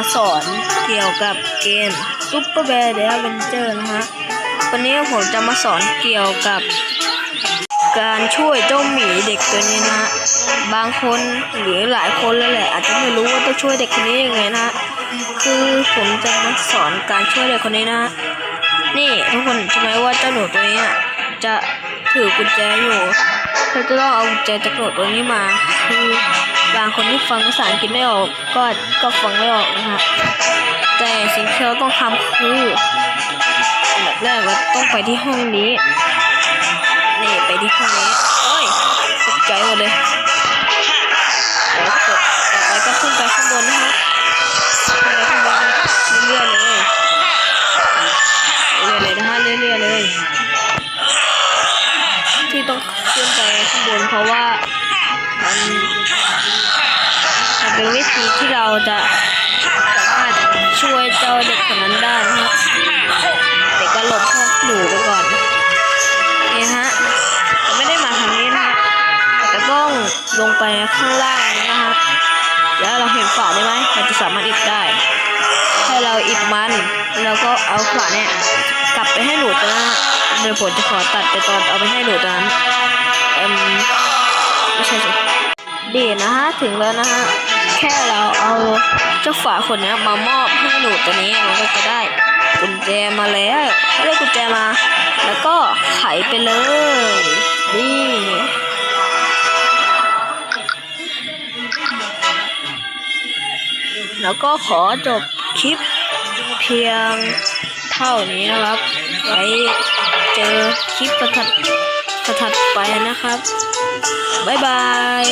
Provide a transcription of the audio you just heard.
มาสอนเกี่ยวกับเกม Super Bear The Adventure นะฮะ วันนี้ผมจะมาสอนเกี่ยวกับ การช่วยเจ้าหมีเด็กตัวนี้นะฮะ บางคนหรือหลายคนแล้วแหละ อาจจะไม่รู้ว่าต้องช่วยเด็กคนนี้ยังไงนะฮะคือผมจะมาสอนการช่วยเด็กคนนี้นะ นี่ทุกคนใช่ไหมว่าเจ้าหนูตัวนี้จะถือกุญแจอยู่เราจะต้องเอากุญแจจากหนูตัวนี้มาคือ บางคนที่ฟังภาษาอังกฤษไม่ออกก็ก็ฟังไม่ออกนะฮะแต่สิ่งที่เราต้องทำคืออันดับแรกเราต้องไปที่ห้องนี้นี่ไปที่ห้องนี้โอ้ยตกใจหมดเลยแล้วกดต่อไปก็ขึ้นไปข้างบนนะฮะขึ้นไปข้างบนเรื่อยๆเลยเรื่อยๆเลยนะฮะเรื่อยๆเลย ที่ต้องขึ้นไปข้างบนเพราะว่า ธีที่เราจะสามารถช่วยเจ้าเด็กคนนั้นได้นะฮะเด็กก็หลบพวกหนูไปก่อนนี่ฮะแต่ไม่ได้มาทางนี้นะฮะแต่ต้องลงไปข้างล่างนะฮะแล้วเราเห็นฝาได้ไหมเราจะสามารถอิบได้ให้เราอิบมันแล้วก็เอาฝาเนี่ยกลับไปให้หนูตัวนั้นอะเดี๋ยวผมจะขอตัดไปตอนเอาไปให้หนูตัวนั้นเอ็มไม่ใช่สิดีนะฮะ ถึงแล้วนะฮะ เจ้าฝาคนนี้มามอบให้หนูตัวนี้มันก็จะได้กุญแจมาแล้วถ้ได้กุญแจมา แล้วก็ไขไปเลยนี่แล้วก็ขอจบคลิปเพียงเท่านี้นะครับ ไว้เจอคลิปประทัดประทัดไปนะครับ บ๊ายบาย